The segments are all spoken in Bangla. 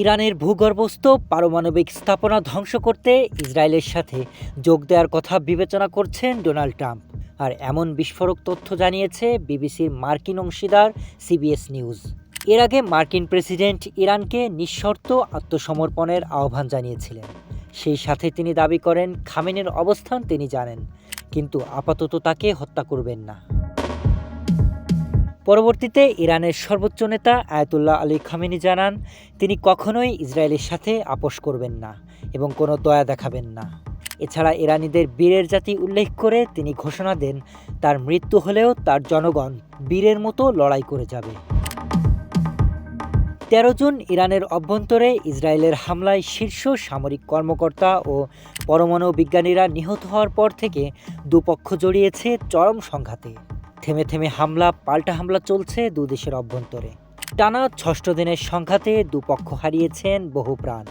ইরানের ভূগর্ভস্থ পারমাণবিক স্থাপনা ধ্বংস করতে ইসরায়েলের সাথে যোগ দেওয়ার কথা বিবেচনা করছেন ডোনাল্ড ট্রাম্প। আর এমন বিস্ফোরক তথ্য জানিয়েছে বিবিসির মার্কিন অংশীদার সিবিএস নিউজ। এর আগে মার্কিন প্রেসিডেন্ট ইরানকে নিঃশর্ত আত্মসমর্পণের আহ্বান জানিয়েছিলেন। সেই সাথে তিনি দাবি করেন, খামেনের অবস্থান তিনি জানেন, কিন্তু আপাতত তাকে হত্যা করবেন না। পরবর্তীতে ইরানের সর্বোচ্চ নেতা আয়াতুল্লাহ আলী খামেনি জানান, তিনি কখনোই ইসরায়েলের সাথে আপোষ করবেন না এবং কোনো দয়া দেখাবেন না। এছাড়া ইরানিদের বীরের জাতি উল্লেখ করে তিনি ঘোষণা দেন, তার মৃত্যু হলেও তার জনগণ বীরের মতো লড়াই করে যাবে। তেরো জুন ইরানের অভ্যন্তরে ইসরায়েলের হামলায় শীর্ষ সামরিক কর্মকর্তা ও পরমাণু বিজ্ঞানীরা নিহত হওয়ার পর থেকে দুপক্ষ জড়িয়েছে চরম সংঘাতে। থেমে থেমে হামলা, পাল্টা হামলা চলছে দু দেশের অভ্যন্তরে। টানা ষষ্ঠ দিনের সংঘাতে দুপক্ষ হারিয়েছেন বহু প্রাণ।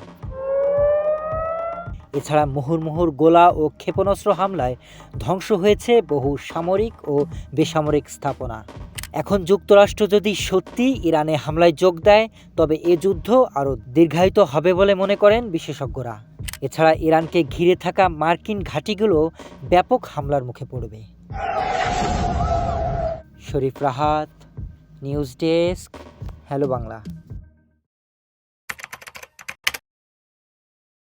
এছাড়া মুহুর্মুহুর গোলা ও ক্ষেপণাস্ত্র হামলায় ধ্বংস হয়েছে বহু সামরিক ও বেসামরিক স্থাপনা। এখন যুক্তরাষ্ট্র যদি সত্যি ইরানে হামলায় যোগ দেয়, তবে এ যুদ্ধ আরও দীর্ঘায়িত হবে বলে মনে করেন বিশেষজ্ঞরা। এছাড়া ইরানকে ঘিরে থাকা মার্কিন ঘাঁটিগুলো ব্যাপক হামলার মুখে পড়বে। Sharif Rahat news desk hello Bangla